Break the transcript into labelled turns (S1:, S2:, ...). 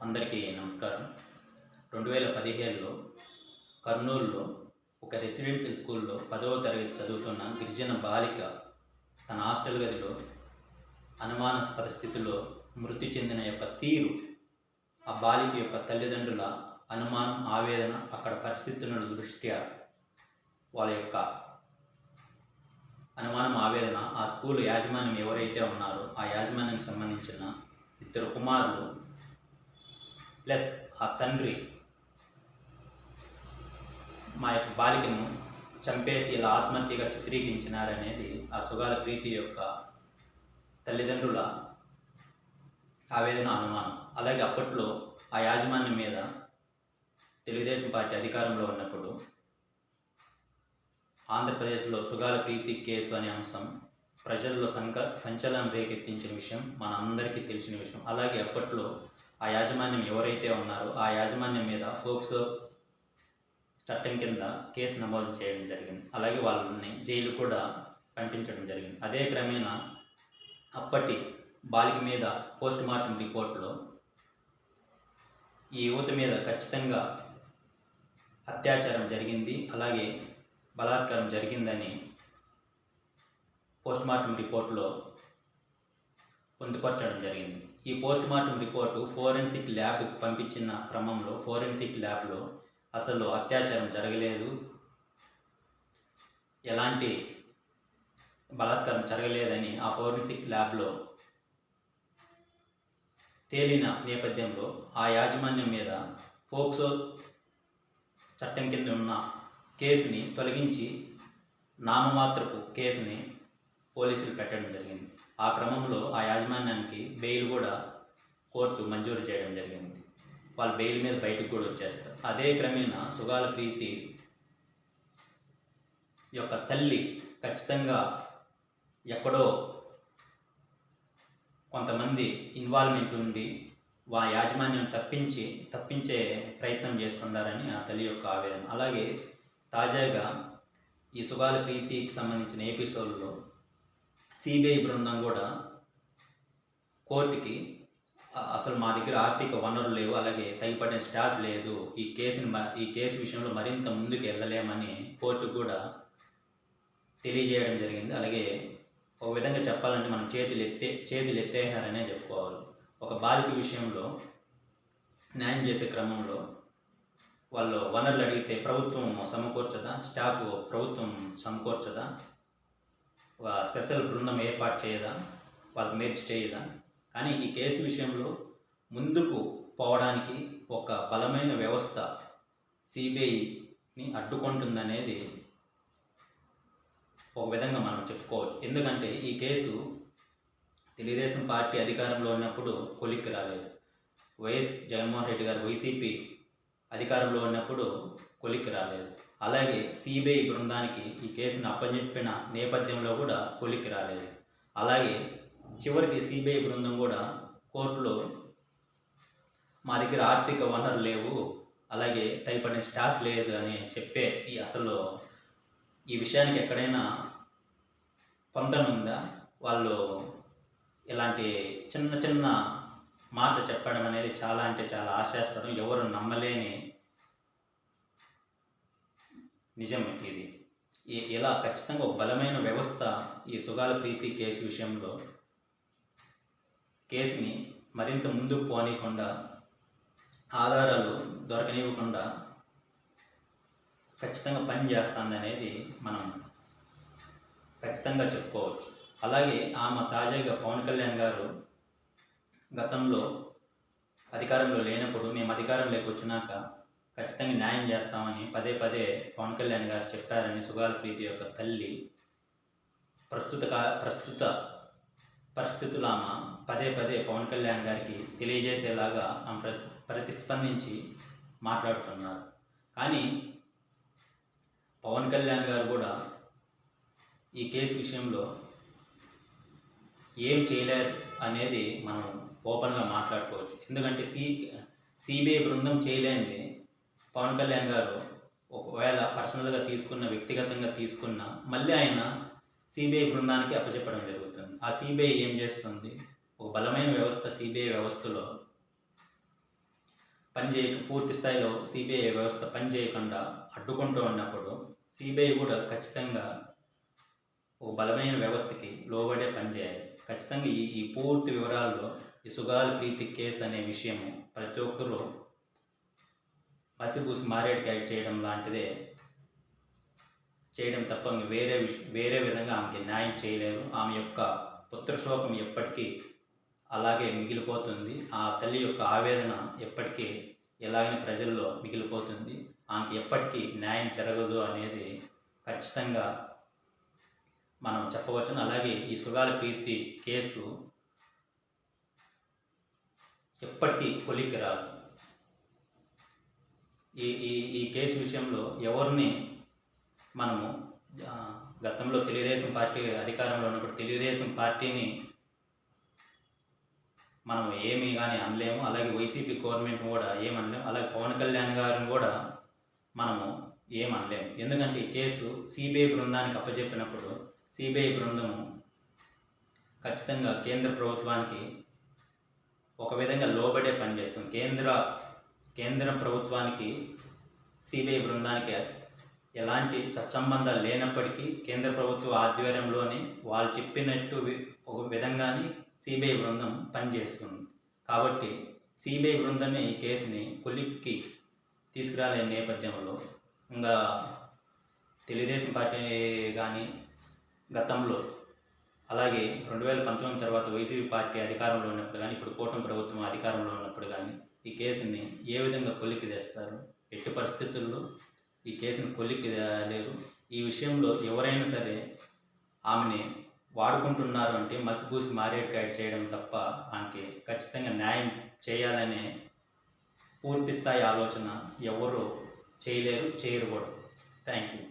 S1: అందరికీ నమస్కారం. రెండు వేల పదిహేడులో కర్నూలులో ఒక రెసిడెన్షియల్ స్కూల్లో పదవ తరగతి చదువుతున్న గిరిజన బాలిక తన హాస్టల్ గదిలో అనుమానస్ పరిస్థితుల్లో మృతి చెందిన యొక్క తీరు ఆ బాలిక యొక్క తల్లిదండ్రుల అనుమానం ఆవేదన అక్కడ పరిస్థితుల దృష్ట్యా వాళ్ళ యొక్క అనుమానం ఆవేదన ఆ స్కూల్ యాజమాన్యం ఎవరైతే ఉన్నారో ఆ యాజమాన్యానికి సంబంధించిన ఇద్దరు కుమారులు ప్లస్ ఆ తండ్రి మా యొక్క బాలికను చంపేసి ఇలా ఆత్మహత్యగా చిత్రీకరించినారనేది ఆ సుగాల ప్రీతి యొక్క తల్లిదండ్రుల ఆవేదన అనుమానం. అలాగే అప్పట్లో ఆ యాజమాన్యం మీద తెలుగుదేశం పార్టీ అధికారంలో ఉన్నప్పుడు ఆంధ్రప్రదేశ్లో సుగాల ప్రీతి కేసు అనే అంశం ప్రజల్లో సంక సంచలనం రేకెత్తించిన విషయం మన అందరికీ తెలిసిన విషయం. అలాగే అప్పట్లో ఆ యాజమాన్యం ఎవరైతే ఉన్నారో ఆ యాజమాన్యం మీద ఫోక్సో చట్టం కింద కేసు నమోదు చేయడం జరిగింది. అలాగే వాళ్ళని జైలు కూడా పంపించడం జరిగింది. అదే క్రమేణా అప్పటి బాలిక మీద పోస్ట్ మార్టం రిపోర్ట్లో ఈ యువత మీద ఖచ్చితంగా అత్యాచారం జరిగింది. అలాగే బలాత్కారం జరిగిందని పోస్ట్ మార్టం రిపోర్ట్లో పొందుపరచడం జరిగింది. ఈ పోస్ట్ మార్టం రిపోర్టు ఫోరెన్సిక్ ల్యాబ్కి పంపించిన క్రమంలో ఫోరెన్సిక్ ల్యాబ్లో అసలు అత్యాచారం జరగలేదు. ఎలాంటి బలాత్కారం జరగలేదని ఆ ఫోరెన్సిక్ ల్యాబ్లో తేలిన నేపథ్యంలో ఆ యాజమాన్యం మీద ఫోక్సో చట్టం కింద ఉన్న కేసుని తొలగించి నామమాత్రపు కేసుని పోలీసులు పెట్టడం జరిగింది. ఆ క్రమంలో ఆ యాజమాన్యానికి బెయిల్ కూడా కోర్టు మంజూరు చేయడం జరిగింది. వాళ్ళు బెయిల్ మీద బయటకు కూడా వచ్చేస్తారు. అదే క్రమేణా సుగాల ప్రీతి యొక్క తల్లి ఖచ్చితంగా ఎక్కడో కొంతమంది ఇన్వాల్వ్మెంట్ ఉండి వా యాజమాన్యం తప్పించి తప్పించే ప్రయత్నం చేస్తున్నారని ఆ తల్లి యొక్క ఆవేదన. అలాగే తాజాగా ఈ సుగాల ప్రీతికి సంబంధించిన ఎపిసోడ్లో సిబిఐ బృందం కూడా కోర్టుకి అసలు మా దగ్గర ఆర్థిక వనరులు లేవు అలాగే తగిపడిన స్టాఫ్ లేదు ఈ కేసుని ఈ కేసు విషయంలో మరింత ముందుకు వెళ్ళలేమని కోర్టు కూడా తెలియజేయడం జరిగింది. అలాగే ఒక విధంగా చెప్పాలంటే మనం చేతులు ఎత్తే చేతులు ఎత్తేసినారనే చెప్పుకోవాలి. ఒక బాలిక విషయంలో న్యాయం చేసే క్రమంలో వాళ్ళు వనరులు అడిగితే ప్రభుత్వం సమకూర్చదా స్టాఫ్ ప్రభుత్వం సమకూర్చదా ఒక స్పెషల్ బృందం ఏర్పాటు చేయదా? వాళ్ళకి మెర్చి చేయదా? కానీ ఈ కేసు విషయంలో ముందుకు పోవడానికి ఒక బలమైన వ్యవస్థ సిబిఐని అడ్డుకుంటుందనేది ఒక విధంగా మనం చెప్పుకోవచ్చు. ఎందుకంటే ఈ కేసు తెలుగుదేశం పార్టీ అధికారంలో ఉన్నప్పుడు కొలిక్కి రాలేదు. వైఎస్ జగన్మోహన్ రెడ్డి గారు వైసీపీ అధికారంలో ఉన్నప్పుడు కొలిక్కి రాలేదు. అలాగే సిబిఐ బృందానికి ఈ కేసును అప్పచెప్పిన నేపథ్యంలో కూడా కొలిక్కి రాలేదు. అలాగే చివరికి సిబిఐ బృందం కూడా కోర్టులో మా దగ్గర ఆర్థిక వనరులు లేవు అలాగే తగిపడిన స్టాఫ్ లేదు అని చెప్పే ఈ అసలు ఈ విషయానికి ఎక్కడైనా పొందనుందా వాళ్ళు ఇలాంటి చిన్న చిన్న మాటలు చెప్పడం అనేది చాలా అంటే చాలా ఆశాస్పదం. ఎవరు నమ్మలేని నిజం ఇది. ఇలా ఖచ్చితంగా ఒక బలమైన వ్యవస్థ ఈ సుగాల ప్రీతి కేసు విషయంలో కేసుని మరింత ముందుకు పోనీయకుండా ఆధారాలు దొరకనివ్వకుండా ఖచ్చితంగా పని చేస్తుందనేది మనం ఖచ్చితంగా చెప్పుకోవచ్చు. అలాగే ఆమె తాజాగా పవన్ కళ్యాణ్ గారు గతంలో అధికారంలో లేనప్పుడు మేము అధికారంలోకి వచ్చినాక ఖచ్చితంగా న్యాయం చేస్తామని పదే పదే పవన్ కళ్యాణ్ గారు చెప్పారని సుగాల ప్రీతి యొక్క తల్లి ప్రస్తుత కా- ప్రస్తుత పరిస్థితులు ఆమె పదే పదే పవన్ కళ్యాణ్ గారికి తెలియజేసేలాగా ఆమె ప్రస్ ప్రతిస్పందించి మాట్లాడుతున్నారు. కానీ పవన్ కళ్యాణ్ గారు కూడా ఈ కేసు విషయంలో ఏం చేయలేరు అనేది మనం ఓపెన్గా మాట్లాడుకోవచ్చు. ఎందుకంటే సి సిబిఐ బృందం చేయలేనిది పవన్ కళ్యాణ్ గారు ఒకవేళ పర్సనల్గా తీసుకున్న వ్యక్తిగతంగా తీసుకున్న మళ్ళీ ఆయన సిబిఐ బృందానికి అప్పచెప్పడం జరుగుతుంది. ఆ సిబిఐ ఏం చేస్తుంది? ఒక బలమైన వ్యవస్థ సిబిఐ వ్యవస్థలో పనిచేయక పూర్తి స్థాయిలో సిబిఐ వ్యవస్థ పనిచేయకుండా అడ్డుకుంటూ ఉన్నప్పుడు సిబిఐ కూడా ఖచ్చితంగా ఒక బలమైన వ్యవస్థకి లోబడే పనిచేయాలి ఖచ్చితంగా ఈ ఈ పూర్తి వివరాల్లో ఈ సుగాలి ప్రీతి కేసు అనే విషయము ప్రతి ఒక్కరూ మసిబూసి మారేడుకాయ చేయడం లాంటిదే. చేయడం తప్ప వేరే విష వేరే విధంగా ఆమెకి న్యాయం చేయలేరు. ఆమె యొక్క పుత్రశోకం ఎప్పటికీ అలాగే మిగిలిపోతుంది. ఆ తల్లి యొక్క ఆవేదన ఎప్పటికీ ఎలాగని ప్రజల్లో మిగిలిపోతుంది. ఆమెకి ఎప్పటికీ న్యాయం జరగదు అనేది ఖచ్చితంగా మనం చెప్పవచ్చును అలాగే ఈ సుగాల ప్రీతి కేసు ఎప్పటికీ కొలిక్కి రాదు. ఈ ఈ ఈ కేసు విషయంలో ఎవరిని మనము గతంలో తెలుగుదేశం పార్టీ అధికారంలో ఉన్నప్పుడు తెలుగుదేశం పార్టీని మనం ఏమీ కానీ అనలేము. అలాగే వైసీపీ గవర్నమెంట్ కూడా ఏమనలేము అలాగే పవన్ కళ్యాణ్ గారిని కూడా మనము ఏమనలేము ఎందుకంటే ఈ కేసు సిబిఐ బృందానికి అప్పచెప్పినప్పుడు సిబిఐ బృందము ఖచ్చితంగా కేంద్ర ప్రభుత్వానికి ఒక విధంగా లోబడే పనిచేస్తుంది కేంద్ర కేంద్ర ప్రభుత్వానికి సిబిఐ బృందానికి ఎలాంటి సత్సంబంధాలు లేనప్పటికీ కేంద్ర ప్రభుత్వ ఆధ్వర్యంలోనే వాళ్ళు చెప్పినట్టు ఒక విధంగానే సిబిఐ బృందం పనిచేస్తుంది. కాబట్టి సిబిఐ బృందమే ఈ కేసుని కొలిక్కి తీసుకురాలే నేపథ్యంలో ఇంకా తెలుగుదేశం పార్టీ కానీ గతంలో అలాగే రెండు వేల పంతొమ్మిది తర్వాత వైసీపీ పార్టీ అధికారంలో ఉన్నప్పుడు కానీ ఇప్పుడు కూటమి ప్రభుత్వం అధికారంలో ఉన్నప్పుడు కానీ ఈ కేసుని ఏ విధంగా కొలిక్కి తెస్తారు? ఎట్టి పరిస్థితుల్లో ఈ కేసుని కొలిక్కి లేరు ఈ విషయంలో ఎవరైనా సరే ఆమెని వాడుకుంటున్నారు అంటే మసిపూసి మారేడుకాయ చేయడం తప్ప ఆమెకి ఖచ్చితంగా న్యాయం చేయాలనే పూర్తి స్థాయి ఆలోచన ఎవరు చేయలేరు చేయరు కూడా. Thank you